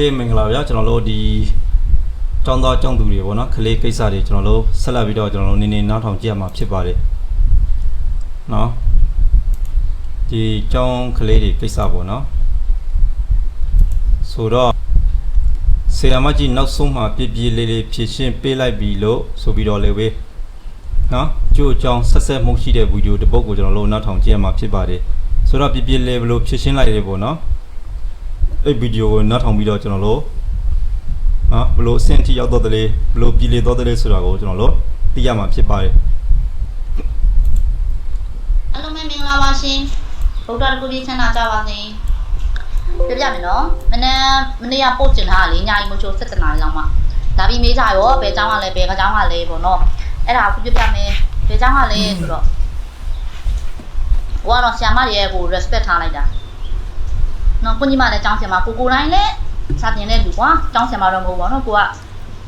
ေးမင်္ဂလာဗျာကျွန်တော်တို့ဒီတောင်းသားတောင်းသူတွေပေါ့နော်ကလေးကိစ္စတွေကျွန်တော်တို့ဆက်လက်ပြီးတော့ကျွန်တော်တို့နည်းနည်းနားထောင်ကြည့်ရမှာဖြစ်ပါတယ်နော်ဒီကျောင်းကလေးတွေကိစ္စပေါ့နော်ဆိုတော့ဆီယာမကြီးနောက်ဆုံးမှာပြပြလေးလေးဖြည့်ရှင်းပေးလိုက်ပြီလို့ဆိုပြီးတော့လေဝေးနော်ကျိုးအကြောင်းဆက်ဆက်မှုရှိတဲ့ဗီဒီယိုတစ်ပုဒ်ကိုကျွန်တော်တို့နားထောင်ကြည့်ရမှာဖြစ်ပါတယ်ဆိုတော့ပြပြလေးဘယ်လိုဖြည့်ရှင်းလိုက်ရပေါ့နော် အဲ့ဗီဒီယိုကိုနောက်ထောင်ပြီးတော့ကျွန်တော်တို့ဟာဘလို့အဆင့်ထိရောက်တော့တယ်လေဘလို့ပြည်လေတော့တယ်လေဆိုတာကိုကျွန်တော်တို့သိရမှာဖြစ်ပါတယ် အားလုံးပဲမင်္ဂလာပါရှင်ဗုဒ္ဓတကူကြီးချမ်းသာကြပါစေပြပြမယ်နော်မနေ့မနေ့ကပို့ကျင်ထားတာလေညာကြီးမချိုး17နာရီလောက်မှဒါပြီးမေးကြရောဘယ်เจ้าကလဲဘယ်ကเจ้าကလဲပေါ့နော်အဲ့ဒါကိုပြပြမယ်ဘယ်เจ้าကလဲဆိုတော့ဟိုကတော့ဆ iam မရဲ့ကို respect ထားလိုက်တာ နော်ကိုညီမလည်းကျောင်းဆရာမကိုကိုတိုင်းလည်းစာတင်တဲ့လူကွာကျောင်းဆရာမတော့မဟုတ်ပါတော့ကိုက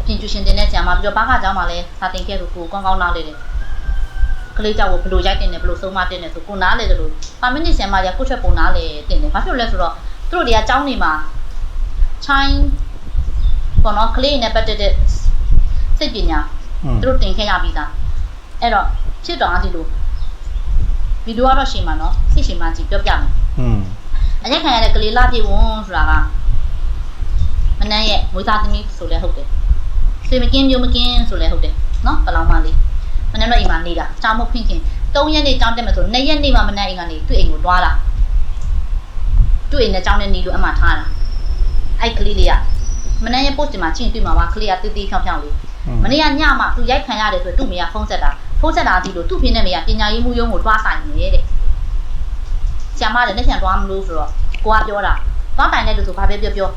အပြင်ကျူရှင်တင်တဲ့ဆရာမပြီးတော့ဘာကကျောင်းမှာလည်းစာတင်ခဲ့လို့ကိုကောင်းကောင်းနားလေတယ်ကလေးကြောက်ကိုဘယ်လိုရိုက်တင်တယ်ဘယ်လိုဆုံးမတင်တယ်ဆိုကိုနားလေတယ်လို့ပါမနစ်ဆရာမကြီးကိုထွက်ပုံနားလေတင်တယ်ဘာဖြစ်လို့လဲဆိုတော့သူတို့တွေကကျောင်းနေမှာ Chine ပေါ့နော်ကလေးနဲ့ပတ်သက်တဲ့စိတ်ပညာသူတို့တင်ခဲ့ရပြီးသားအဲ့တော့ဖြစ်တော့အတိလို့ဗီဒီယိုကတော့ရှင်မှာနော်စိတ်ရှင်မှာကြည့်ပြောပြမယ်อืม အရက်ခံရတဲ့ကလေးလာပြေဝန်ဆိုတာကမနန်းရဲ့မွေးသားသမီးဆိုလဲဟုတ်တယ်ဆွေမကင်းမျိုးမကင်းဆိုလဲဟုတ်တယ်နော်ပလောင်မလေးမနန်းတော့အိမ်မှာနေတာကြောင်မဖင်ခင်3ရက်နေ့ကြောင်းတက်မယ်ဆို2ရက်နေ့မှမနန်းအိမ်ကနေသူ့အိမ်ကိုတွားလာသူ့အိမ်နဲ့ကြောင်းနဲ့နေလို့အမှထားတာအဲ့ကလေးလေးကမနန်းရဲ့ post မှာချင်းတွေ့မှာပါကလေးကတီးတီးဖြောင်းဖြောင်းလေးမနေ့ကညမှသူရိုက်ခံရတယ်ဆိုသူ့မိကဖုန်းဆက်တာဖုန်းဆက်တာဒီလိုသူ့ဖေနဲ့မိကပညာရေးမှုရုံးကိုတွားဆိုင်နေတဲ့ ဆ iam မလည်းလက်ချန်တွားမလို့ဆိုတော့ကိုကပြောတာတွားတိုင်တဲ့လူဆိုဘာပဲပြောပြော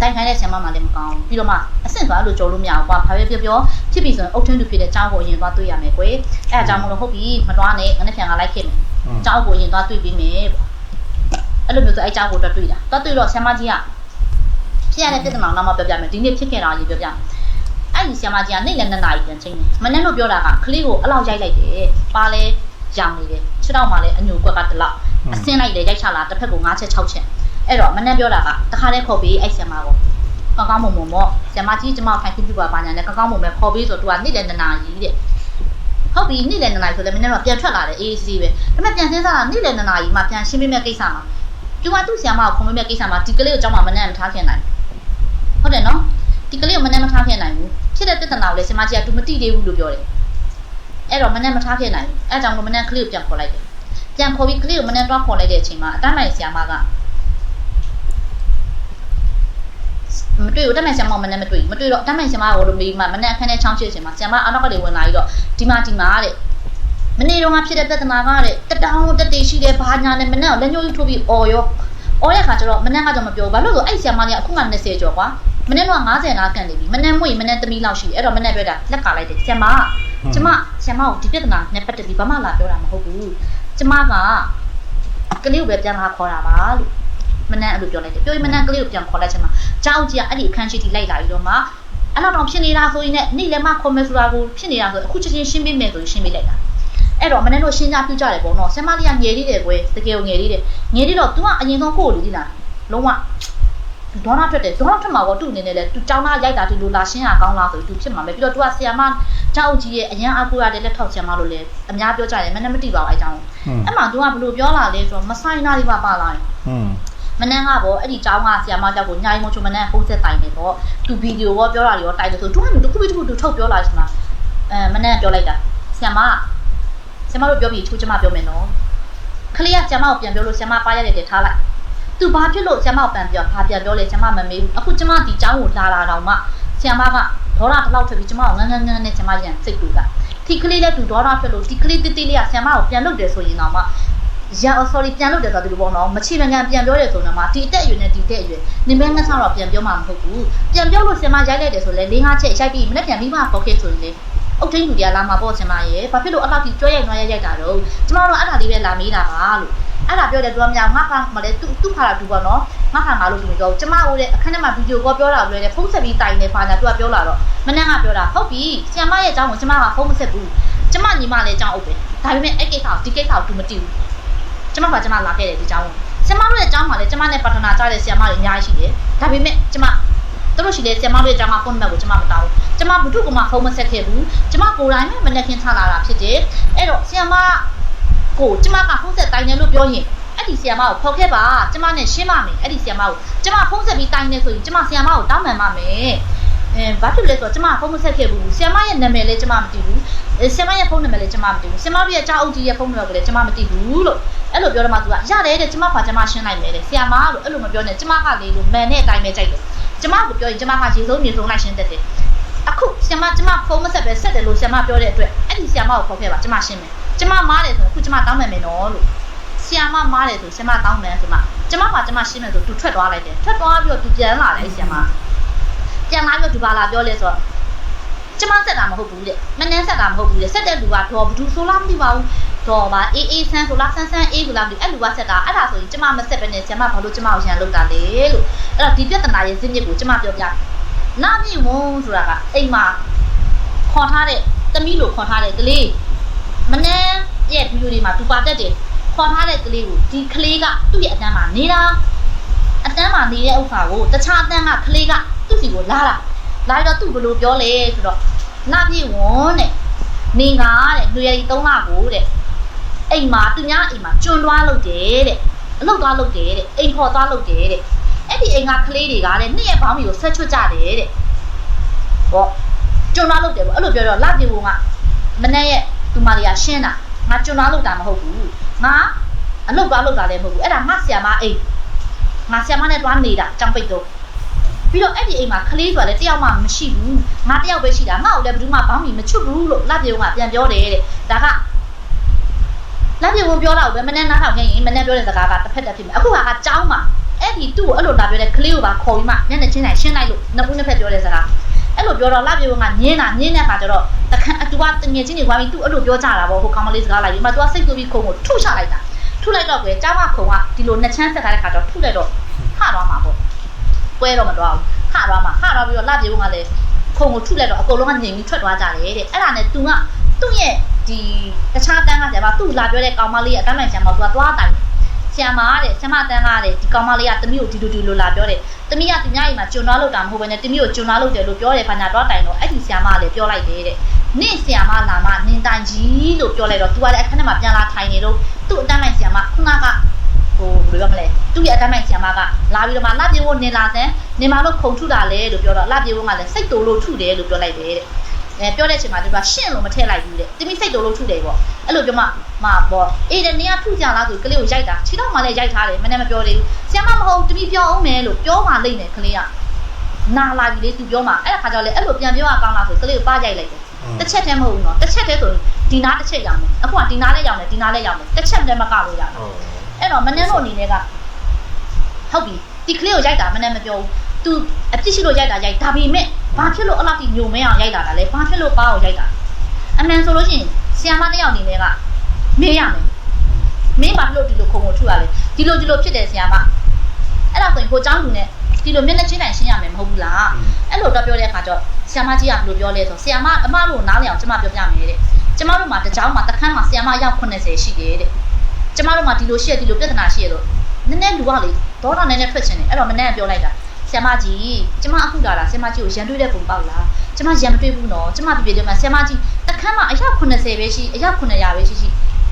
တိုင်ခိုင်းတဲ့ဆ iam မမှလည်းမကောင်းဘူးပြီးတော့မှအဆင့်သွားလို့ကြော်လို့မရဘူးကွာဘာပဲပြောပြောဖြစ်ပြီဆိုရင်အုတ်ထင်းသူဖြစ်တဲ့ကျောင်းကိုအရင်သွားတွေ့ရမယ်ကွယ်အဲအကြောင်းမလို့ဟုတ်ပြီမတွားနဲ့ငါနဲ့ဖြန်ကလိုက်ခဲ့မယ်ကျောင်းကိုအရင်သွားတွေ့ပြီးမယ်ပေါ့အဲ့လိုမျိုးဆိုအဲကျောင်းကိုတော့တွေ့တာသွားတွေ့တော့ဆ iam မကြီးကဖြစ်ရတဲ့ပြဿနာကိုနောက်မှပြောပြမယ်ဒီနေ့ဖြစ်ခဲ့တာကြီးပြောပြမယ်အဲ့ဒီဆ iam မကြီးကနေ့လည်းနှစ်နာရီပြန်ချင်းတယ်မနေ့လို့ပြောတာကကလေးကိုအဲ့လောက်ရိုက်လိုက်တယ်ပါလဲရောင်နေတယ်ခြေထောက်မှာလည်းအညိုကွက်ကတလောက် အဆင်းလိုက်တယ်ရိုက်ချလာတစ်ဖက်ကို9ချက်6ချက်အဲ့တော့မနေ့ပြောတာကတခါတည်းခေါ်ပြီးအဲ့ဆ iam မကိုကောင်းကောင်းမွန်မွန်ပေါ့ဆ iam မကြီးကျမကိုခိုင်ပြပြပါပါညာနဲ့ကောင်းကောင်းမွန်ပဲခေါ်ပြီးဆိုတော့သူကနေ့လည်းနှစ်နာရီတဲ့ဟုတ်ပြီနေ့လည်းနှစ်နာရီဆိုလည်းမနေ့တော့ပြန်ထွက်လာတယ်အေးအေးဆေးပဲဒါပေမဲ့ပြန်စင်းစားတာနေ့လည်းနှစ်နာရီမှပြန်ရှင်းပြမဲ့ကိစ္စမှာသူကသူ့ဆ iam မကိုခုံမဲ့ကိစ္စမှာဒီကလေးကိုကြောင်းမှမနေ့မထားခင်နိုင်ဟုတ်တယ်နော်ဒီကလေးကိုမနဲ့မထားခဲ့နိုင်ဘူးဖြစ်တဲ့ပြဿနာကိုလည်းဆင်မကြီးကသူမတိသေးဘူးလို့ပြောတယ်အဲ့တော့မနဲ့မထားခဲ့နိုင်ဘူးအဲ့ကြောင့်လို့မနဲ့ကလေးကိုပြန်ခေါ်လိုက်တယ် ပြန်ခေါ်ပြီးကလေးကိုမနဲ့တွားခေါ်လိုက်တဲ့အချိန်မှာအတမ်းမိုင်ဆရာမကမတွေ့ဘူးအတမ်းမိုင်ဆရာမကမနဲ့မတွေ့ဘူးမတွေ့တော့အတမ်းမိုင်ဆရာမကိုလိုမေးမှမနဲ့အခန်းထဲချောင်းချစ်အချိန်မှာဆရာမအနောက်ကလေးဝင်လာပြီးတော့ဒီမှာဒီမှာတဲ့မနေ့တော့ဖြစ်တဲ့ပြဿနာကတဲ့တက်တောင်းတက်တေရှိတယ်ဘာညာနဲ့မနဲ့ကိုလက်ညှိုးကြီးထိုးပြီးအော်ရောအော်ရခါကျတော့မနဲ့ကတော့မပြောဘူးဘာလို့လဲဆိုအဲ့ဆရာမလေးကအခုမှ20ကျော်ကွာမနေ့က90နာကန်နေပြီမနေ့မွေမနေ့သမီးလောက်ရှိတယ်အဲ့တော့မနေ့ပြောတာလက်ကလိုက်တယ်ဆ iam မကျမဆ iam မကိုဒီပြဿနာနဲ့ပတ်သက်ပြီးဘာမှလာပြောတာမဟုတ်ဘူး ကျမကကလေးကိုပဲပြန်လာခေါ်တာပါလို့မနေ့အဲ့လိုပြောလိုက်တယ်ပြောရင်မနေ့ကလေးကိုပြန်ခေါ်လိုက်ချင်မှာကြောက်ကြီးကအဲ့ဒီအခန်းရှိထိလိုက်လာပြီးတော့မှအဲ့တော့တော့ဖြစ်နေတာဆိုရင်လည်းနေ့လည်းမခေါ်မယ်ဆိုတာကိုဖြစ်နေတာဆိုအခုချက်ချင်းရှင်းပေးမယ်ဆိုရင်ရှင်းပေးလိုက်တာအဲ့တော့မနေ့တို့ရှင်းကြပြကြတယ်ပေါ့နော်ဆ iam မလေးကငယ်လေးတယ်ကွယ်တကယ်ကိုငယ်လေးတယ်ငယ်လေးတော့ तू ကအရင်ဆုံးကိုယ့်ကိုလေဒီလားလုံးဝ ဒေါနာထွက်တယ်ဒေါနာထွက်မှာပေါ့သူ့အနေနဲ့လဲသူចောင်းသားရိုက်တာဒီလိုလာရှင်းရကောင်းလားဆိုပြီးသူဖြစ်မှာပဲပြီးတော့သူကဆီယာမကြောက်ကြီးရဲ့အရန်အကူရတဲ့လက်ထောက်ဆီယာမလို့လဲအများပြောကြတယ်မနဲ့မတိပါဘူးအဲအကြောင်း อืม အဲ့မှာသူကဘလို့ပြောလာလဲဆိုတော့မဆိုင်နာတွေပါပါလာတယ် อืม မနန်းကပေါ့အဲ့ဒီចောင်းကဆီယာမကြောက်ကိုညာရီမချုံမနန်းပုံဆက်တိုင်နေပေါ့သူဗီဒီယိုပေါ့ပြောတာတွေရောတိုင်တယ်ဆိုသူကတခုပြီးတခုသူထုတ်ပြောလာချင်တာအဲမနန်းပြောလိုက်တာဆီယာမဆီယာမတို့ပြောပြီးချိုးချမပြောမယ်နော်ခလေးကဆီယာမကိုပြန်ပြောလို့ဆီယာမပါရတဲ့တဲ့ထားလိုက် သူဘာဖြစ်လို့ဆ iam မပန်ပြောဘာပြန်ပြောလဲဆ iam မမမေးဘူးအခုကျမဒီเจ้าကိုလာလာတော့မှဆ iam မကဒေါ်လာတစ်လောက်ထွက်ပြီးကျမကိုငန်းငန်းငန်းနဲ့ကျမရန်စိတ်တူတာဒီကလေးလည်းသူဒေါ်လာထွက်လို့ဒီကလေးတိတိလေးကဆ iam မကိုပြန်လုပ်တယ်ဆိုရင်တော့မှရန် sorry ပြန်လုပ်တယ်ဆိုတော့ဒီလိုပေါ့နော်မချေမကန်ပြန်ပြောတယ်ဆိုတော့မှဒီအတက်အရွယ်နဲ့ဒီတက်အရွယ်နေမဲငန်းဆောင်တော့ပြန်ပြောမှာမဟုတ်ဘူးပြန်ပြောလို့ဆ iam မရိုက်လိုက်တယ်ဆိုလဲ၄၅ချက်ရိုက်ပြီးမနေ့ပြန်ပြီးမှပေါ်ခဲ့ဆိုရင်လေအုတ်ထင်းလူတွေကလာမှာပေါ့ဆ iam မရဲ့ဘာဖြစ်လို့အဲ့လောက်ကြီးကြွဲရိုက်နွားရိုက်ရိုက်တာတော့ကျမတို့အဲ့ဒါလေးပဲလာမေးတာပါလို့ အဲ့ဒါပြောတယ်သူကမြောင်ငါခါမလဲသူသူ့ခါတာသူပေါ့နော်ငါခါငါလို့သူမပြောဘူးကျမဟိုတဲ့အခန်းထဲမှာဗီဒီယိုကောပြောတာပြောတယ်ဖုန်းဆက်ပြီးတိုင်နေပါညာသူကပြောလာတော့မနေ့ကပြောတာဟုတ်ပြီဆီယမရဲ့အကြောင်းကိုကျမကဖုန်းမဆက်ဘူးကျမညီမလည်းအကြောင်းအုပ်ပဲဒါပေမဲ့အဲ့ကိစ္စကိုဒီကိစ္စကိုသူမသိဘူးကျမကကျမလာခဲ့တယ်ဒီအကြောင်းကိုဆဆရာမတို့ရဲ့အကြောင်းမှာလည်းကျမနဲ့ပါတနာကြတဲ့ဆရာမတွေအများကြီးရှိတယ်ဒါပေမဲ့ကျမတို့လို့ရှိလေဆရာမတို့ရဲ့အကြောင်းမှာဖုန်းနံပါတ်ကိုကျမမတောင်းဘူးကျမဘုထုကမှဖုန်းမဆက်ခဲ့ဘူးကျမကိုယ်တိုင်ပဲမနေ့ကင်းချလာတာဖြစ်တယ်အဲ့တော့ဆရာမကို ကျမကဖုန်းဆက်တိုင်းတယ်လို့ပြောရင်အဲ့ဒီဆရာမကိုခေါ်ခဲ့ပါကျမနဲ့ရှင်းပါမယ်အဲ့ဒီဆရာမကိုကျမဖုန်းဆက်ပြီးတိုင်းနေဆိုရင်ကျမဆရာမကိုတောင်းပန်ပါမယ်အဲဘာဖြစ်လဲဆိုတော့ကျမဖုန်းမဆက်ခဲ့ဘူးဆရာမရဲ့နာမည်လည်းကျမမသိဘူးအဲဆရာမရဲ့ဖုန်းနံပါတ်လည်းကျမမသိဘူးဆရာမတို့ရဲ့ကြောက်အုပ်ကြီးရဲ့ဖုန်းနံပါတ်ကလည်းကျမမသိဘူးလို့အဲ့လိုပြောတော့မှသူကရတယ်တဲ့ကျမဘာကျမရှင်းလိုက်မယ်တဲ့ဆရာမလို့အဲ့လိုမပြောနဲ့ကျမကလေလို့မန်နဲ့အတိုင်းပဲကြိုက်တယ်ကျမကိုပြောရင်ကျမကရေဆုံးမြေဆုံးလိုက်ရှင်းတတ်တယ်အခုဆရာမကျမဖုန်းမဆက်ပဲဆက်တယ်လို့ဆရာမပြောတဲ့အတွက်အဲ့ဒီဆရာမကိုခေါ်ခဲ့ပါကျမရှင်းမယ် ကျမမားတယ်ဆိုရင်အခုကျမတောင်းပန်မယ်နော်လို့ဆရာမမားတယ်ဆိုဆရာမတောင်းပန်ဆိုမှကျမကကျမရှင်းမယ်ဆိုသူထွက်သွားလိုက်တယ်ထွက်သွားပြီးတော့သူပြန်လာတယ်ဆရာမပြန်လာပြီးတော့ဒီပါလာပြောလဲဆိုတော့ကျမဆက်တာမဟုတ်ဘူးတဲ့မနှမ်းဆက်တာမဟုတ်ဘူးတဲ့ဆက်တဲ့လူကတော့ဘယ်သူဆိုလားမသိပါဘူးတော့ပါအေးအေးဆန်းဆိုလားဆန်းဆန်းအေးဆိုလားမသိအဲ့လူကဆက်တာအဲ့ဒါဆိုရင်ကျမမဆက်ပဲနဲ့ကျမဘာလို့ကျမကိုရန်လုပ်တာလဲလို့အဲ့တော့ဒီပြဿနာရဲ့ဇင်းမြစ်ကိုကျမပြောပြနာမြင့်ဝုံဆိုတာကအိမ်မှာခေါ်ထားတဲ့သမီးလိုခေါ်ထားတဲ့ကလေး မနှမ်းရဲ့ဗီဒီယိုတွေမှာသူပါတက်တယ်ခေါ်ထားတဲ့ကလေးကိုဒီကလေးကသူ့ရဲ့အတန်းမှာနေတာအတန်းမှာနေတဲ့ဥစ္စာကိုတခြားအတန်းကကလေးကသူ့စီကိုလာတာလာပြီးတော့သူ့ဘယ်လိုပြောလဲဆိုတော့နာပြည့်ဝွန်းတဲ့နေငါတဲ့လူရည်3လကိုတဲ့အိမ်မှာသူများအိမ်မှာကျွန်းသွားလုပ်တယ်တဲ့အလုပ်သွားလုပ်တယ်တဲ့အိမ်ခေါ်သွားလုပ်တယ်တဲ့အဲ့ဒီအိမ်ကကလေးတွေကတဲ့နှစ်ရက်ပေါင်းပြီးကိုဆက်ချွတ်ကြတယ်တဲ့ဟောကျွန်းသွားလုပ်တယ်ပေါ့အဲ့လိုပြောတော့လာပြည့်ဝွန်းကမနေ့ရက် သူမလေးကရှင်းတာငါကျွန်းသွားလုပ်တာမဟုတ်ဘူးငါအလုပ်သွားလုပ်တာလည်းမဟုတ်ဘူးအဲ့ဒါငါဆီယမအိမ်ငါဆီယမနဲ့သွားနေတာကြောင်ပိတ်တော့ပြီးတော့အဲ့ဒီအိမ်မှာကလေးဆိုတာလည်းတယောက်မှမရှိဘူးငါတယောက်ပဲရှိတာငါ့ကိုလည်းဘယ်သူမှဘောင်းမီမချွတ်ဘူးလို့လက်ပြုံးကပြန်ပြောတယ်တဲ့ဒါကလက်ပြုံးပြောတာကိုပဲမနဲ့နားထောင်ခဲ့ရင်မနဲ့ပြောတဲ့စကားကတစ်ဖက်တစ်ဖြစ်မယ်အခုဟာကကြောင်းမှာအဲ့ဒီသူ့ကိုအဲ့လိုလာပြောတဲ့ကလေးကိုပါခေါ်ပြီးမှညနေချင်းတိုင်းရှင်းလိုက်လို့နှစ်ဦးနှစ်ဖက်ပြောတဲ့စကား အဲ့လိုပြောတော့လက်ပြုံးကညင်းတာညင်းတဲ့ခါကျတော့တခန့်အတူကတငယ်ချင်းတွေဝိုင်းပြီးသူ့အဲ့လိုပြောကြတာပေါ့ဟိုကောင်မလေးစကားလိုက်ပြီးမှသူကစိတ်ဆိုးပြီးခုံကိုထုချလိုက်တာထုလိုက်တော့ကွယ်ကျောင်းကခုံကဒီလိုနှစ်ချမ်းဆက်ထားတဲ့ခါကျတော့ထုလိုက်တော့ထသွားမှာပေါ့ပွဲတော့မတော်ဘူးခသွားမှာခသွားပြီးတော့လှပြေဖို့ကလည်းခုံကိုထုလိုက်တော့အကုန်လုံးကငြိမ်ပြီးထွက်သွားကြတယ်တဲ့အဲ့ဒါနဲ့သူကသူ့ရဲ့ဒီတခြားတန်းကဆရာမသူ့လာပြောတဲ့ကောင်မလေးရဲ့အတန်းလိုက်ဆရာမသူကသွားတိုင် ဆရာမတဲ့ဆရာမတန်းကတဲ့ဒီကောင်မလေးကတမီးကိုဒီလိုဒီလိုလာပြောတယ်တမီးကသူများအိမ်မှာကျွန်းသွားလို့တာမဟုတ်ဘဲနဲ့တမီးကိုကျွန်းသွားလို့တယ်လို့ပြောတယ်ခါညာတော့တိုင်တော့အဲ့ဒီဆရာမကလည်းပြောလိုက်တယ်တဲ့နင့်ဆရာမလာမနင်တိုင်ကြီးလို့ပြောလိုက်တော့ तू ကလည်းအခန်းထဲမှာပြန်လာထိုင်နေတော့သူ့အတန်းလိုက်ဆရာမခုနကဟိုဘယ်လိုပြောမလဲသူ့ရဲ့အတန်းမိုက်ဆီယမာကလာပြီးတော့မှလှပြေဖို့နေလာတဲ့နေမှာလို့ခုံထုတာလဲလို့ပြောတော့လှပြေဖို့ကလည်းစိတ်တူလို့ထုတယ်လို့ပြောလိုက်တယ်တဲ့ အဲပြောတဲ့အချိန်မှာသူကရှင့်လို့မထည့်လိုက်ဘူးတဲ့တမိစိတ်တူလို့ထုတယ်ပေါ့အဲ့လိုပြောမှမှာပေါ့အေးတဲ့နေကထုကြလားဆိုကလေးကိုရိုက်တာခြေတော့မှလည်းရိုက်ထားတယ်မနဲ့မပြောသေးဘူးဆီယမမဟုတ်တမိပြောအောင်မယ်လို့ပြောမှလိမ့်မယ်ကလေးကနာလာပြီလေသူပြောမှအဲ့ဒါခါကျတော့လေအဲ့လိုပြန်ပြောရကောင်းလားဆိုကလေးကိုပါရိုက်လိုက်တယ်တစ်ချက်တည်းမဟုတ်ဘူးနော်တစ်ချက်တည်းဆိုရင်ဒီနားတစ်ချက်ရောင်းတယ်အခုကဒီနားလည်းရောင်းတယ်ဒီနားလည်းရောင်းတယ်တစ်ချက်တည်းမကလို့ရတယ်အဲ့တော့မနှန်းတို့အနေနဲ့ကဟုတ်ပြီဒီကလေးကိုရိုက်တာမနှန်းမပြောဘူး तू အပြစ်ရှိလို့ရိုက်တာရိုက်ဒါပေမဲ့ ဘာဖြစ်လို့အဲ့လောက်ထိညိုမဲအောင်ရိုက်တာလဲဘာဖြစ်လို့ပါအောင်ရိုက်တာအမှန်ဆိုလို့ရှိရင်ဆီယမတစ်ယောက်အနေနဲ့ကမေးရမယ်မင်းဘာဖြစ်လို့ဒီလိုခုံကိုထုရလဲဒီလိုဒီလိုဖြစ်တယ်ဆီယမအဲ့ဒါဆိုရင်ကိုเจ้าလူနဲ့ဒီလိုမျက်နှာချင်းတိုင်ရှင်းရမယ်မဟုတ်ဘူးလားအဲ့လိုတော့ပြောတဲ့အခါကျတော့ဆီယမကြီးကဘယ်လိုပြောလဲဆိုဆီယမအမတို့နားလည်အောင်ကျွန်မပြောပြမယ်တဲ့ကျမတို့မှာတစ်เจ้าမှာတစ်ခန်းမှာဆီယမရောက်80ရှိတယ်တဲ့ ကျမတို့မှဒီလိုရှိရဒီလိုပြဿနာရှိရလို့နည်းနည်းလူကလေဒေါတာနည်းနည်းထွက်ချင်တယ်အဲ့တော့မနေ့ကပြောလိုက်တာ ဆ iam မကြီးကျမအခုလာတာဆ iam မကြီးကိုရန်တွေ့တဲ့ပုံပေါက်လားကျမရန်မတွေ့ဘူးနော်ကျမပြပြလေးမှာဆ iam မကြီးတခန်းမှာအယောက်80ပဲရှိအယောက်900ပဲရှိရှိ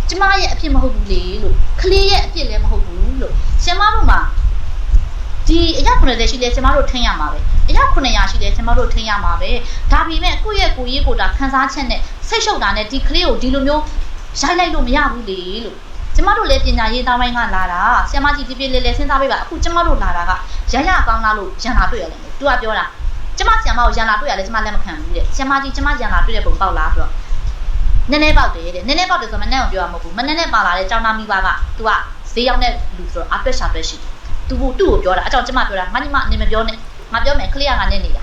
ကျမရဲ့အဖြစ်မဟုတ်ဘူးလေလို့ကလေးရဲ့အဖြစ်လည်းမဟုတ်ဘူးလို့ဆ iam မတို့မှာဒီအယောက်90ရှိလဲကျမတို့ထင်ရမှာပဲအယောက်900ရှိလဲကျမတို့ထင်ရမှာပဲဒါပေမဲ့ကိုယ့်ရဲ့ကိုယ်ရေးကိုယ်တာခန်းစားချက်နဲ့စိတ်ရှုပ်တာနဲ့ဒီကလေးကိုဒီလိုမျိုးရိုက်လိုက်လို့မရဘူးလေလို့ ကျမတို့လည်းပညာရေးသားပိုင်းကလာတာဆရာမကြီးပြပြလေးလေးစဉ်းစားပေးပါအခုကျမတို့လာတာကရရကောင်းလားလို့ရန်လာတွေ့ရတယ်သူကပြောတာကျမဆရာမကိုရန်လာတွေ့ရလဲကျမလက်မခံဘူးတဲ့ဆရာမကြီးကျမရန်လာတွေ့တဲ့ပုံပေါက်လားဆိုတော့နည်းနည်းပေါက်တယ်တဲ့နည်းနည်းပေါက်တယ်ဆိုမနဲ့ကိုပြောရမှာမဟုတ်ဘူးမနဲ့နဲ့ပါလာတဲ့ကျောင်းသားမိဘကသူကဈေးရောက်တဲ့လူဆိုတော့အတွက်ရှာတွက်ရှိသူကသူ့ကိုပြောတာအကြောင်းကျမပြောတာငါညီမနေမပြောနဲ့ငါပြောမယ်ကလေးကငါနဲ့နေတာ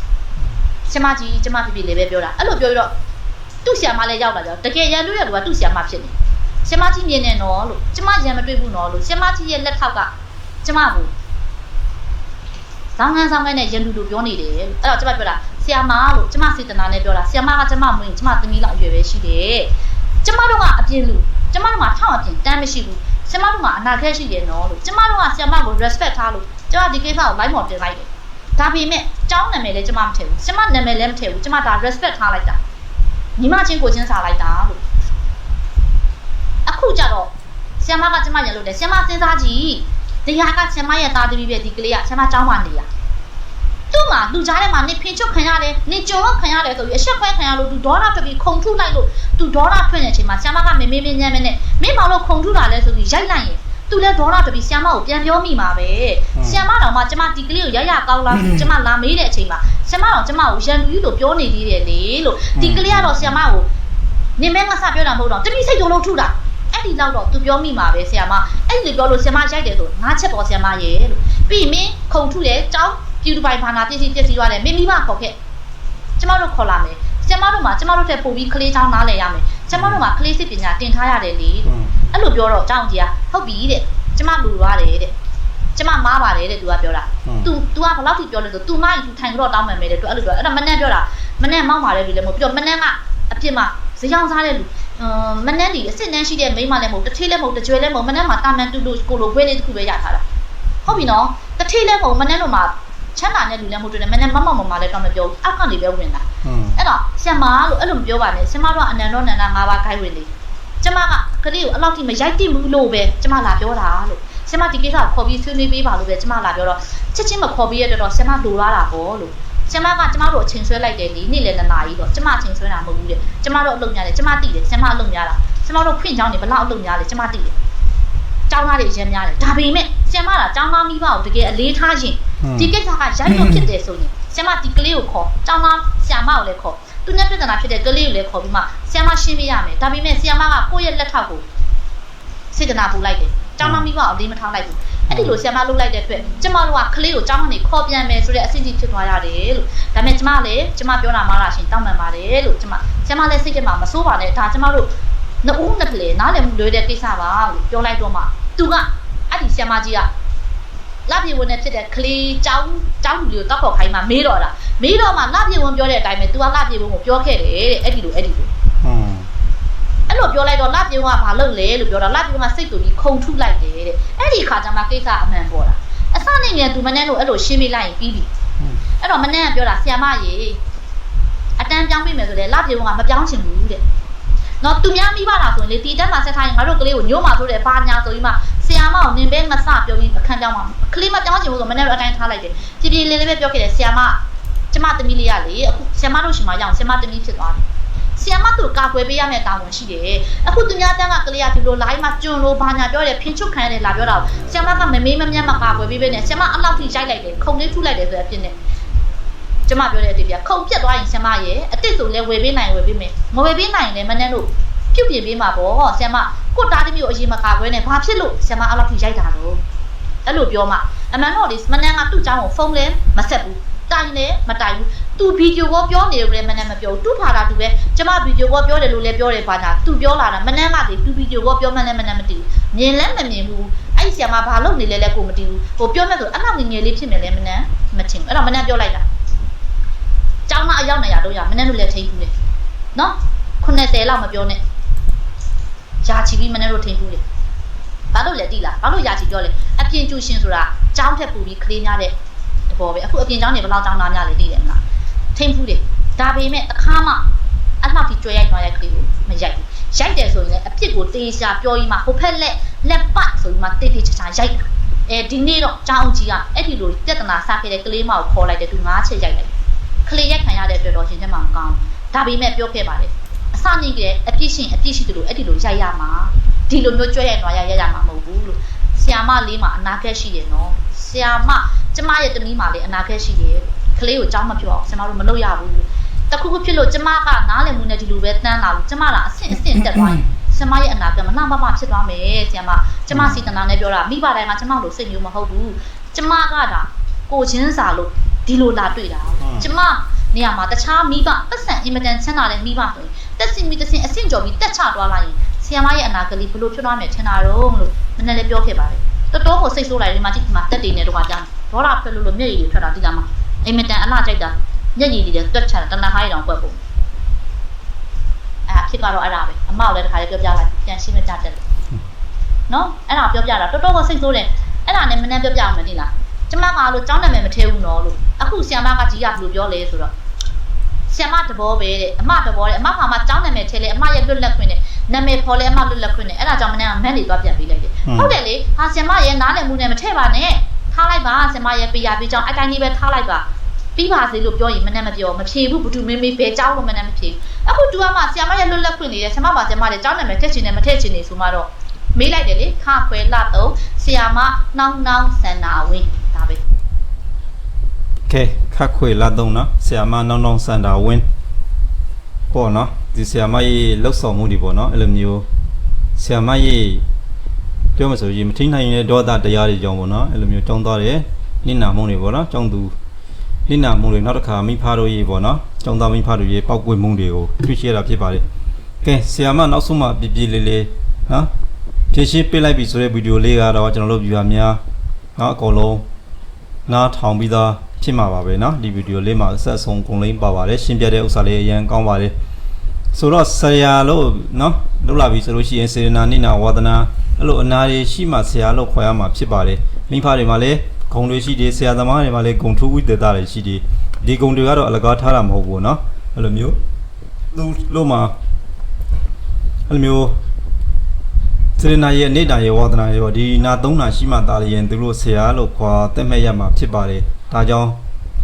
ဆရာမကြီးကျမပြပြလေးပဲပြောတာအဲ့လိုပြောပြီးတော့သူ့ဆရာမလည်းရောက်လာကြတော့တကယ်ရန်တွေ့ရလူကသူ့ဆရာမဖြစ်နေ ကျမကြီးမြင်နေနော်လို့ကျမရံမတွေ့ဘူးနော်လို့ကျမကြီးရဲ့လက်ထောက်ကကျမကိုဇောင်းငန်းဇောင်းငန်းနဲ့ရန်လူလူပြောနေတယ်လို့အဲ့တော့ကျမပြောတာဆီယာမလို့ကျမစေတနာနဲ့ပြောတာဆီယာမကကျမမွေးကျမသမီးလောက်အရွယ်ပဲရှိတယ်ကျမတို့ကအပြင်းလူကျမတို့မှာထောက်အပြင်းတန်းမရှိဘူးဆရာမတို့မှာအနာဂတ်ရှိတယ်နော်လို့ကျမတို့ကဆရာမကို respect ထားလို့ကျမဒီကိစ္စကို live ပေါ်တင်လိုက်တယ်ဒါပေမဲ့ကျောင်းနာမည်လည်းကျမမထည့်ဘူးကျမနာမည်လည်းမထည့်ဘူးကျမဒါ respect ထားလိုက်တာညီမချင်းကိုချင်းစားလိုက်တာလို့ အခုကြတော့ဆရာမကကျမရလို့တယ်ဆရာမစဉ်းစားကြည့်တရားကဆရာမရဲ့သားသမီးပဲဒီကလေးကဆရာမကျောင်းမှာနေတာသူ့မှာလူကြားထဲမှာနေဖင်ချုပ်ခံရတယ်နေကြုံတော့ခံရတယ်ဆိုပြီးအဆက်ခွဲခံရလို့သူဒေါနာထွက်ပြီးခုံထုလိုက်လို့သူဒေါနာထွက်နေတဲ့အချိန်မှာဆရာမကမေမေမင်းညံ့မင်းနဲ့မင်းမောင်လို့ခုံထုတာလဲဆိုပြီးရိုက်လိုက်ရင်သူလည်းဒေါနာထွက်ပြီးဆရာမကိုပြန်ပြောမိမှာပဲဆရာမတော်မှကျမဒီကလေးကိုရရကောင်းလားဆိုကျမလာမေးတဲ့အချိန်မှာဆရာမတော်ကျမကိုရန်သူကြီးလို့ပြောနေသေးတယ်လေလို့ဒီကလေးကတော့ဆရာမကိုနေမဲငါစပြောတာမဟုတ်တော့တတိစိတ်ကြုံလို့ထုတာအဲ့ ဒီလောက်တော့သူပြောမိမှာပဲဆရာမအဲ့ဒီပြောလို့ဆရာမရိုက်တယ်ဆိုငါချက်ပေါ်ဆရာမရဲ့လို့ပြီးမင်းခုံထုတယ်ကြောင်းပြူတူပိုင်ဘာနာပြည့်စည်ပြည့်စည်သွားတယ်မင်းမိမခေါ်ခဲ့ကျမတို့ခေါ်လာမယ်ကျမတို့မှာကျမတို့တက်ပို့ပြီးကလေးချောင်းနားလဲရမယ်ကျမတို့မှာကလေးစစ်ပညာတင်ထားရတယ်လေလို့ အဲ့လိုပြောတော့ကြောင်းကြီးကဟုတ်ပြီတဲ့ကျမလူသွားတယ်တဲ့ကျမမားပါတယ်တဲ့သူကပြောတာ तू तू ကဘယ်လောက်ထိပြောလဲဆို तू မိုင်း तू ထိုင်ကြတော့တောင်းမှန်မယ်တဲ့ तू အဲ့လိုပြောအဲ့ဒါမနဲ့ပြောတာမနဲ့မောက်ပါတယ်လူလည်းမဟုတ်ပြီးတော့မနဲ့ကအပြစ်မှာဇယောင်စားတဲ့လူအ မ်မနဲ့ဒီအစ်စ်တန်းရှိတဲ့မိန်းမလည်းမဟုတ်တစ်ထေးလည်းမဟုတ်တစ်ကြွယ်လည်းမဟုတ်မနဲ့မှာတာမန်တူတူကိုလိုခွေးလေးတစ်ခုပဲရထားတာဟုတ်ပြီနော်တစ်ထေးလည်းမဟုတ်မနဲ့တို့မှာချမ်းသာတဲ့လူလည်းမဟုတ်တယ်မနဲ့မမောက်မမလည်းတော့မပြောဘူးအောက်ကနေပဲဝင်တာအဲ့တော့ဆင်မလို့အဲ့လိုမပြောပါနဲ့ဆင်မတို့ကအနန္တောနန္ဒ၅ပါးခိုင်းဝင်လေကျမကကလေးကိုအဲ့လောက်ထိမရိုက်တိဘူးလို့ပဲကျမလာပြောတာလို့ဆင်မဒီကိစ္စကိုခေါ်ပြီးဆွေးနွေးပေးပါလို့ပဲကျမလာပြောတော့ချက်ချင်းမခေါ်ပြီးရတော့ဆင်မလိုလာတာပေါ့လို့ ဆင်မကကျမတို့အချိန်ဆွဲလိုက်တယ်လေနေ့လည်းနှစ်နာရီတော့ကျမအချိန်ဆွဲတာမဟုတ်ဘူးတဲ့ကျမတို့အလုပ်များတယ်ကျမသိတယ်ဆင်မအလုပ်များတာဆင်မတို့ဖွင့်ချောင်းနေဘလောက်အလုပ်များလဲကျမသိတယ်ကျောင်းသားတွေအရင်များတယ်ဒါပေမဲ့ဆင်မကကျောင်းသားမိဘကိုတကယ်အလေးထားရင်ဒီကိစ္စကရိုက်လို့ဖြစ်တယ်ဆိုရင်ဆ iam ဒီကလေးကိုခေါ်ကျောင်းသားဆ iam ကိုလည်းခေါ်သူနဲ့ပြဿနာဖြစ်တဲ့ကလေးကိုလည်းခေါ်ပြီးမှဆ iam ရှင်းပေးရမယ်ဒါပေမဲ့ဆ iam ကကိုယ့်ရဲ့လက်ထောက်ကိုစေတနာပူလိုက်တယ် ကျောင်းသားမိဘကိုအလေးမထားလိုက်ဘူးအဲ့ဒီလိုဆ iam လုပ်လိုက်တဲ့အတွက်ကျမတို့ကကလေးကိုကျောင်းကနေခေါ်ပြန်မယ်ဆိုတဲ့အဆင့်ကြီးဖြစ်သွားရတယ်လို့ဒါပေမဲ့ကျမလည်းကျမပြောတာမှလားရှင်တောင်းပန်ပါတယ်လို့ကျမဆ iam လည်းစိတ်ထဲမှာမစိုးပါနဲ့ဒါကျမတို့နှစ်ဦးနှစ်ဖလေနားလည်မှုလွဲတဲ့ကိစ္စပါလို့ပြောလိုက်တော့မှသူကအဲ့ဒီဆ iam ကြီးက လပြေဝင်နဲ့ဖြစ်တဲ့ကလေးចောင်းចောင်းလူလေးကိုတောက်ခေါ်ခိုင်းမှမေးတော့တာမေးတော့မှလပြေဝင်ပြောတဲ့အတိုင်းပဲ तू ကလပြေဝင်ကိုပြောခဲ့တယ်တဲ့အဲ့ဒီလိုအဲ့ဒီလို အဲ့လိုပြောလိုက်တော့လပြေဝင်ကဘာလုပ်လဲလို့ပြောတော့လပြေဝင်ကစိတ်တူပြီးခုံထုလိုက်တယ်တဲ့အဲ့ဒီခါကျမှကိစ္စအမှန်ပေါ်တာအစနေငယ် तू မနဲ့လို့အဲ့လိုရှင်းပြလိုက်ရင်ပြီးပြီအဲ့တော့မနဲ့ကပြောတာဆီယမရေအတန်းပြောင်းပြမယ်ဆိုလေလပြေဝင်ကမပြောင်းချင်ဘူးတဲ့နော်သူများမိပါလားဆိုရင်လေတီတက်မှာဆက်ထားရင်ငါတို့ကလေးကိုညို့မှာဆိုတဲ့ဘာညာဆိုပြီးမှဆီယမကိုနင်ပဲငါစပြောပြီးအခန်းပြောင်းမှာကလေးမပြောင်းချင်ဘူးဆိုမနဲ့တော့အတိုင်းထားလိုက်တယ်ကြည်ကြည်လေးလေးပဲပြောခဲ့တယ်ဆီယမကျမသမီးလေးရလေအခုဆီယမတို့ရှင်မရအောင်ဆီယမသမီးဖြစ်သွားတယ် ဆီယမတို့ကာကွယ်ပေးရမယ့်တာဝန်ရှိတယ်အခုသူများတန်းကကလေးကဒီလို line မှာကျွန်းလို့ဘာညာပြောတယ်ဖင်ချုပ်ခံရတယ်လာပြောတာဆီယမကမမေးမမြတ်မကာကွယ်ပေးပေးနဲ့ဆီယမအလောက်ထိရိုက်လိုက်တယ်ခုံလေးထုလိုက်တယ်ဆိုတဲ့အဖြစ်နဲ့ကျမပြောတဲ့အတိတ်ပြခုံပြတ်သွားရင်ဆီယမရဲ့အစ်စ်ဆိုလဲဝယ်ပေးနိုင်ဝယ်ပေးမယ်မဝယ်ပေးနိုင်လည်းမနဲ့လို့ပြုတ်ပြင်ပေးမှာပေါ့ဆီယမကိုတားသမီးကိုအရင်မကာကွယ်နဲ့ဘာဖြစ်လို့ဆီယမအလောက်ထိရိုက်တာတော့အဲ့လိုပြောမှအမှန်တော့ဒီမနန်းကသူ့เจ้าကိုဖုန်းလဲမဆက်ဘူးတိုင်လဲမတိုင်ဘူး သူဗီဒီယိုကောပြောနေတယ်ကလေးမနန်းမပြောဘူးသူ့ဖာတာသူပဲကျမဗီဒီယိုကောပြောတယ်လို့လည်းပြောတယ်ဘာညာသူပြောလာတာမနန်းကလေသူဗီဒီယိုကောပြောမှလည်းမနန်းမသိဘူးမြင်လဲမမြင်ဘူးအဲ့ဆီယမဘာလုပ်နေလဲလဲကိုမသိဘူးဟိုပြောမဲ့ဆိုအနောက်ငယ်ငယ်လေးဖြစ်မယ်လဲမနန်းမချင်ဘူးအဲ့တော့မနန်းပြောလိုက်တာကျောင်းသားအရောက်နေရတော့ရမနန်းတို့လည်းထိန်းဘူးလေနော်90လောက်မပြောနဲ့ယာချီပြီးမနန်းတို့ထိန်းဘူးလေဘာလို့လဲတိလားဘာလို့ယာချီပြောလဲအပြင်ကျူရှင်ဆိုတာကျောင်းထက်ပူပြီးကလေးများတဲ့တဘောပဲအခုအပြင်ကျောင်းနေဘယ်လောက်ကျောင်းသားများလဲသိတယ်မလား ထိန်းဘူးလေဒါပေမဲ့အခါမှအမှောက်ကြီးကြွယ်ရိုက်သွားတဲ့ကလေးကိုမရိုက်ဘူးရိုက်တယ်ဆိုရင်လည်းအပြစ်ကိုတေးရှာပြောပြီးမှဟိုဖက်လက်လက်ပတ်ဆိုပြီးမှတေးတေးချာချာရိုက်တာအဲဒီနေ့တော့ကျောင်းကြီးကအဲ့ဒီလိုပြဿနာစခဲ့တဲ့ကလေးမကိုခေါ်လိုက်တယ်သူငါးချက်ရိုက်လိုက်ကလေးရိုက်ခံရတဲ့အတွက်တော့ရှင်ထဲမှာမကောင်းဒါပေမဲ့ပြောခဲ့ပါတယ်အစညိကအပြစ်ရှင်အပြစ်ရှိတယ်လို့အဲ့ဒီလိုရိုက်ရမှာဒီလိုမျိုးကြွယ်ရိုက်သွားရရရမှာမဟုတ်ဘူးလို့ဆီယာမလေးမှာအနာဂတ်ရှိတယ်နော်ဆီယာမကျမရဲ့တမီးမှာလည်းအနာဂတ်ရှိတယ် ကလေးကိုကြောင်းမပြောအောင်ကျမတို့မလုပ်ရဘူးတခုခုဖြစ်လို့ကျမကနားလည်မှုနဲ့ဒီလိုပဲတန်းလာလို့ကျမကအဆင့်အဆင့်တက်သွားရင်ဆရာမရဲ့အနာဂတ်မလှမမဖြစ်သွားမယ်ဆရာမကျမစီတနာနဲ့ပြောတာမိဘတိုင်းမှာကျမတို့စိတ်မျိုးမဟုတ်ဘူးကျမကဒါကိုချင်းစာလို့ဒီလိုလာတွေ့တာကျမနေရာမှာတခြားမိဘပတ်စံအင်မတန်ချမ်းသာတဲ့မိဘဆိုရင်တက်စီမီတစင်အဆင့်ကျော်ပြီးတက်ချသွားလိုက်ရင်ဆရာမရဲ့အနာဂတ်လေးဘယ်လိုဖြစ်သွားမယ်ထင်တာတော့လို့မနေ့လည်းပြောခဲ့ပါတယ်တော်တော်ကိုစိတ်ဆိုးလိုက်တယ်ဒီမှာကြည့်ဒီမှာတက်တည်နေတော့ကကြာဒေါ်လာဖက်လို့လို့မျက်ရည်တွေထွက်တာဒီကမှာ အင်မတန်အလှကြိုက်တာမျက်ရည်တွေတွက်ချတာတနခါးရီတောင်ပွက်ပုံအဲ့ဖြစ်ကတော့အဲ့ဒါပဲအမောက်လည်းတခါလေးပြောပြလိုက်ပြန်ရှင်းမကြတက်တယ်နော်အဲ့ဒါပြောပြတာတော်တော်ကိုစိတ်ဆိုးတယ်အဲ့ဒါနဲ့မနှက်ပြောပြအောင်မသိလားကျမကလို့ကြောင်းနာမည်မထဲဘူးနော်လို့အခုဆီယမကကြီးကဘယ်လိုပြောလဲဆိုတော့ဆီယမတဘောပဲတဲ့အမတဘောတဲ့အမခါမှကြောင်းနာမည်ထဲလဲအမရဲ့လွတ်လပ်ခွင့်နဲ့နာမည်ဖော်လဲအမလွတ်လပ်ခွင့်နဲ့အဲ့ဒါကြောင့်မနှက်ကမက်လေးသွားပြန်ပေးလိုက်တယ်ဟုတ်တယ်လေဟာဆီယမရဲ့နားလည်မှုနဲ့မထဲပါနဲ့ထားလိုက်ပါဆီယမရဲ့ပြရပေးကြောင်းအတိုင်းလေးပဲထားလိုက်ပါ ပြီးပါစေလို့ပြောရင်မနှက်မပြောမဖြေဘူးဘသူမင်းမေးဘယ်ကြောင်းလို့မနှက်မဖြေဘူးအခုတူကမှဆီယမရဲ့လွတ်လပ်ခွင့်နေတယ်ဆီယမပါဆီယမရဲ့ကြောင်းနာမည်ထက်ချင်တယ်မထက်ချင်နေဆိုမှတော့မေးလိုက်တယ်လေခခွဲလာတော့ဆီယာမနှောင်းနှောင်းစန္နာဝင်းဒါပဲကဲခတ်ခွေလာတော့နော်ဆီယာမနောင်းနောင်းစန္ဒာဝင်းပေါ့နော်ဒီဆီယာမရဲ့လောက်ဆောင်မှုတွေပေါ့နော်အဲ့လိုမျိုးဆီယာမရဲ့ပြောမှဆိုရင်မထိနိုင်တဲ့ဒေါသတရားတွေကြောင့်ပေါ့နော်အဲ့လိုမျိုးကြောင်းသွားတယ်နိနာမှုတွေပေါ့နော်ကြောင်းသူ ဟိနာမှုတွေနောက်တစ်ခါမိဖတို့ရေးပေါ့နော်ကျောင်းသားမိဖတို့ရေးပောက်ကွေ့မှုတွေကိုတွေ့ရှိရတာဖြစ်ပါတယ်ကဲဆီယာမနောက်ဆုံးမှပြပြလေးလေးနော်ဖြည့်ရှင်းပေးလိုက်ပြီဆိုတဲ့ဗီဒီယိုလေးကတော့ကျွန်တော်တို့ viewer များနော်အကုန်လုံးနားထောင်ပြီးသားဖြစ်မှာပါပဲနော်ဒီဗီဒီယိုလေးမှာဆက်ဆုံးကုန်လိမ့်ပါပါတယ်ရှင်းပြတဲ့ဥစ္စာလေးအရင်ကောင်းပါတယ်ဆိုတော့ဆရာလို့နော်လောက်လာပြီဆိုလို့ရှိရင်စေရနာနိနာဝါဒနာအဲ့လိုအနာတွေရှိမှဆရာလို့ခေါ်ရမှာဖြစ်ပါတယ်မိဖတွေမှာလည်း ဂုံတွေရှိတယ်ဆရာသမားတွေမှာလည်းဂုံထူးဝိသေသတွေရှိတယ်ဒီဂုံတွေကတော့အလကားထားတာမဟုတ်ဘူးเนาะအဲ့လိုမျိုးသူလို့မှာအဲ့လိုမျိုးစေရနာရဲ့နေတာရဲ့ဝါဒနာရဲ့ပေါ့ဒီနာသုံးနာရှိမှတာလျင်သူတို့ဆရာလို့ခေါ်တက်မဲ့ရမှာဖြစ်ပါတယ်ဒါကြောင့်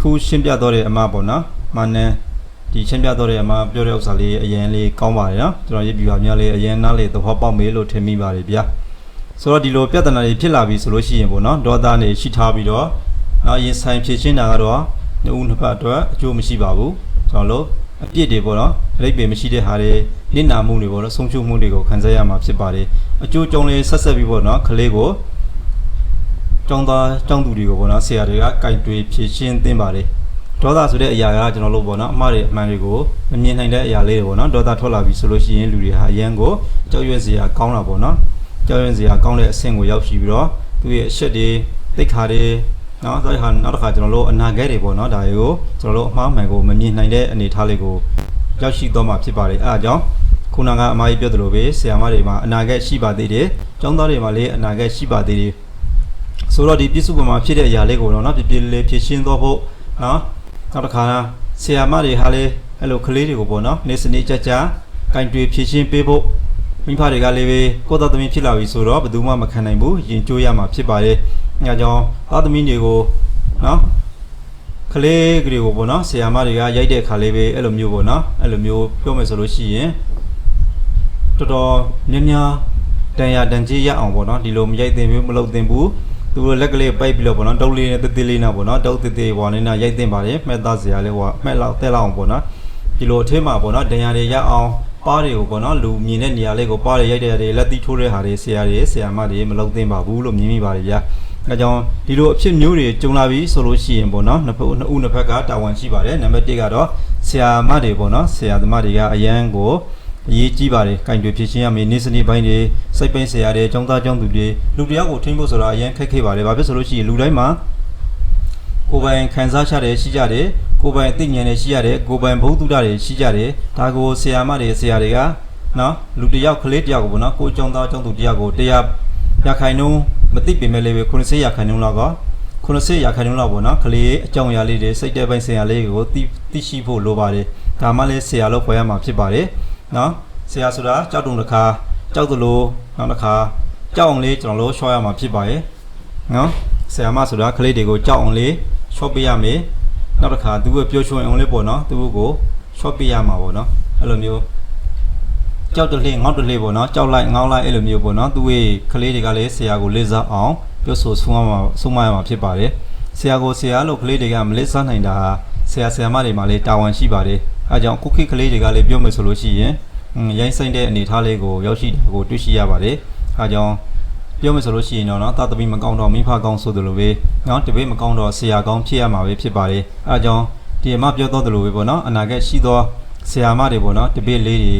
ခုရှင်းပြတော့တဲ့အမပေါ့နော်မာနန်ဒီရှင်းပြတော့တဲ့အမပြောတဲ့ဥစ္စာလေးအရင်လေးကောင်းပါတယ်နော်ကျွန်တော်ရေးပြပါများလေးအရင်နားလေးသဘောပေါက်မေးလို့ထင်မိပါတယ်ဗျာ ဆိုတော့ဒီလိုပြဿနာတွေဖြစ်လာပြီဆိုလို့ရှိရင်ပေါ့နော်ဒေါသနေရှိထားပြီးတော့နောက်ရင်ဆိုင်ဖြည့်ရှင်းတာကတော့နှစ်ဦးနှစ်ဖက်အတွက်အကျိုးမရှိပါဘူးကျွန်တော်တို့အပြစ်တွေပေါ့နော်အလိပ်ပေမရှိတဲ့ဟာတွေနစ်နာမှုတွေပေါ့နော်ဆုံးရှုံးမှုတွေကိုခံစားရမှာဖြစ်ပါတယ်အကျိုးကြုံလေးဆက်ဆက်ပြီးပေါ့နော်ကလေးကိုကျောင်းသားကျောင်းသူတွေကိုပေါ့နော်ဆရာတွေကကြိုက်တွေဖြည့်ရှင်းသင်ပါတယ်ဒေါသဆိုတဲ့အရာကကျွန်တော်တို့ပေါ့နော်အမှားတွေအမှန်တွေကိုမမြင်နိုင်တဲ့အရာလေးတွေပေါ့နော်ဒေါသထွက်လာပြီဆိုလို့ရှိရင်လူတွေဟာအရန်ကိုကြောက်ရွံ့စရာကောင်းတာပေါ့နော် ကြောက်ရွံ့စရာကောင်းတဲ့အဆင့်ကိုရောက်ရှိပြီးတော့သူ့ရဲ့အချက်တွေသိခါတွေနော်ဒါဟာနောက်တစ်ခါကျွန်တော်တို့အနာဂတ်တွေပေါ့နော်ဒါတွေကိုကျွန်တော်တို့အမှားမှန်ကိုမမြင်နိုင်တဲ့အနေအထားလေးကိုရောက်ရှိတော့မှာဖြစ်ပါတယ်အဲဒါကြောင့်ခုနကအမားကြီးပြောသလိုပဲဆရာမတွေမှာအနာဂတ်ရှိပါသေးတယ်ကျောင်းသားတွေမှာလည်းအနာဂတ်ရှိပါသေးတယ်ဆိုတော့ဒီပြည့်စုံပမာဖြစ်တဲ့အရာလေးကိုတော့နော်ပြပြလေးဖြည့်ရှင်းတော့ဖို့နော်နောက်တစ်ခါဆရာမတွေဟာလည်းအဲ့လိုကလေးတွေကိုပေါ့နော်နေ့စနေ့ကြကြကင်တွေဖြည့်ရှင်းပေးဖို့ မိဖတွေကလည်းပဲကိုသားသမီးဖြစ်လာပြီဆိုတော့ဘယ်သူမှမခံနိုင်ဘူးယဉ်ကျိုးရမှာဖြစ်ပါတယ်။အဲဒါကြောင့်သားသမီးတွေကိုနော်ကလေးကလေးကိုပေါ့နော်ဆီယာမတွေကရိုက်တဲ့အခါလေးပဲအဲ့လိုမျိုးပေါ့နော်အဲ့လိုမျိုးပြောမယ်ဆိုလို့ရှိရင်တော်တော်များများတန်ရတန်ကြီးရအောင်ပေါ့နော်ဒီလိုမရိုက်သင်ဘူးမလုပ်သင်ဘူးသူတို့လက်ကလေးပိုက်ပြီးတော့ပေါ့နော်တုတ်လေးနဲ့တသေးလေးနဲ့ပေါ့နော်တုတ်သေးသေးပေါ့နဲ့ရိုက်သင်ပါတယ်မှတ်သားစရာလေးဟိုမှတ်လောက်တဲလောက်အောင်ပေါ့နော်ဒီလိုအထင်းမှာပေါ့နော်တန်ရတွေရအောင် ပါးတွေကိုပေါ့နော်လူမြင်တဲ့နေရာလေးကိုပါးတွေရိုက်တဲ့တွေလက်သီးထိုးတဲ့ဟာတွေဆရာတွေဆရာမတွေမလုပ်သင်ပါဘူးလို့မြင်မိပါတယ်ဗျာအဲကြောင့်ဒီလိုအဖြစ်မျိုးတွေကြုံလာပြီဆိုလို့ရှိရင်ပေါ့နော်နှစ်ဖက်နှစ်ဦးနှစ်ဖက်ကတာဝန်ရှိပါတယ်နံပါတ်1ကတော့ဆရာမတွေပေါ့နော်ဆရာသမားတွေကအရန်ကိုအရေးကြီးပါတယ်။ကင်တွေဖြစ်ချင်းရမယ်။နေ့စနေ့ပိုင်းတွေစိတ်ပိုင်းဆရာတွေចောင်းသားចောင်းသူတွေလူတယောက်ကိုထိန်းဖို့ဆိုတာအရင်ခက်ခဲပါတယ်။ဘာဖြစ်ဆိုလို့ရှိရင်လူတိုင်းမှာကိုယ်ပိုင်ခံစားချက်တွေရှိကြတယ်။ ကိုယ်ပိုင်အသိဉာဏ်တွေရှိရတယ်။ကိုယ်ပိုင်ဘုသူဒ္ဓတွေရှိကြတယ်။ဒါကိုဆရာမတွေဆရာတွေကနော်လူတယောက်ကလေးတယောက်ကိုပေါ့နော်ကိုယ်ចောင်းသားចောင်းသူတယောက်ကိုတရားရခိုင်နှုန်းမသိပေမဲ့လည်းပဲ90ရခိုင်နှုန်းလောက်က90ရခိုင်နှုန်းလောက်ပေါ့နော်ကလေးအကြောင်းအရာလေးတွေစိတ်တဲ့ပိုင်းဆရာလေးကိုသိသိရှိဖို့လိုပါတယ်။ဒါမှလည်းဆရာလို့ခေါ်ရမှာဖြစ်ပါတယ်။နော်ဆရာဆိုတာကြောက်တုံတစ်ခါကြောက်သလိုနောက်တစ်ခါကြောက်အောင်လေးကျွန်တော်တို့ရှော့ရမှာဖြစ်ပါရဲ့နော်ဆရာမဆိုတာကလေးတွေကိုကြောက်အောင်လေးရှော့ပေးရမယ် နောက်တစ်ခါသူကပြောချွင်အောင်လေးပေါ့နော်သူကိုရှော့ပေးရမှာပေါ့နော်အဲ့လိုမျိုးကြောက်တလေငေါက်တလေပေါ့နော်ကြောက်လိုက်ငေါက်လိုက်အဲ့လိုမျိုးပေါ့နော်သူရဲ့ကလေးတွေကလည်းဆရာကိုလေးစားအောင်ပြောဆိုဆုံးမမှာဆုံးမရမှာဖြစ်ပါတယ်ဆရာကိုဆရာလို့ကလေးတွေကမလေးစားနိုင်တာဆရာဆရာမတွေမှာလည်းတာဝန်ရှိပါတယ်အဲကြောင့်ခုခေတ်ကလေးတွေကလည်းပြောမယ်ဆိုလို့ရှိရင်อืมရိုင်းဆိုင်တဲ့အနေအထားလေးကိုရောက်ရှိတာကိုတွေ့ရှိရပါတယ်။အဲကြောင့် ပြောမယ်ဆိုလို့ရှိရင်တော့နော်သာသမီမကောင်းတော့မိဖကောင်းဆိုသလိုပဲနော်တပည့်မကောင်းတော့ဆရာကောင်းဖြစ်ရမှာပဲဖြစ်ပါလေအဲအကြောင်းဒီမှာပြောတော့သလိုပဲပေါ့နော်အနာဂတ်ရှိသောဆရာမတွေပေါ့နော်တပည့်လေးတွေ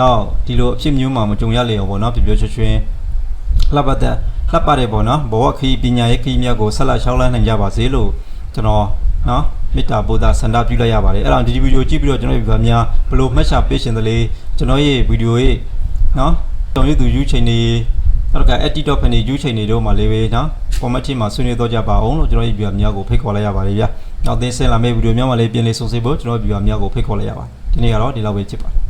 နောက်ဒီလိုအဖြစ်မျိုးမှာမကြုံရလေအောင်ပေါ့နော်ပြပြချွှွှင်းလှပတဲ့လှပတဲ့ပေါ့နော်ဘဝခီးပညာရေးခီးမြတ်ကိုဆက်လက်ရှောင်းလန်းနိုင်ကြပါစေလို့ကျွန်တော်နော်မေတ္တာဘုဒ္ဓဆန္ဒပြုလိုက်ရပါတယ်အဲ့တော့ဒီဗီဒီယိုကြည့်ပြီးတော့ကျွန်တော်ပြန်များဘလို့မှတ်ချပေးရှင်သလဲကျွန်တော်ရဲ့ဗီဒီယိုရဲ့နော်တောင်ရည်သူ YouTube channel နောက်တစ်ခါ attitude ဖန်နေယူချိန်နေတော့မှလေးပဲနော် comment မှာဆွေးနွေးတော့ကြပါအောင်လို့ကျွန်တော်ဒီဗီဒီယိုများကိုဖိတ်ခေါ်လိုက်ရပါတယ်ဗျာနောက်သင်ဆင်လာမယ့်ဗီဒီယိုများမှာလေးပြင်လေးဆုံးစေဖို့ကျွန်တော်ဗီဒီယိုများကိုဖိတ်ခေါ်လိုက်ရပါတယ်ဒီနေ့ကတော့ဒီလောက်ပဲဖြစ်ပါတယ်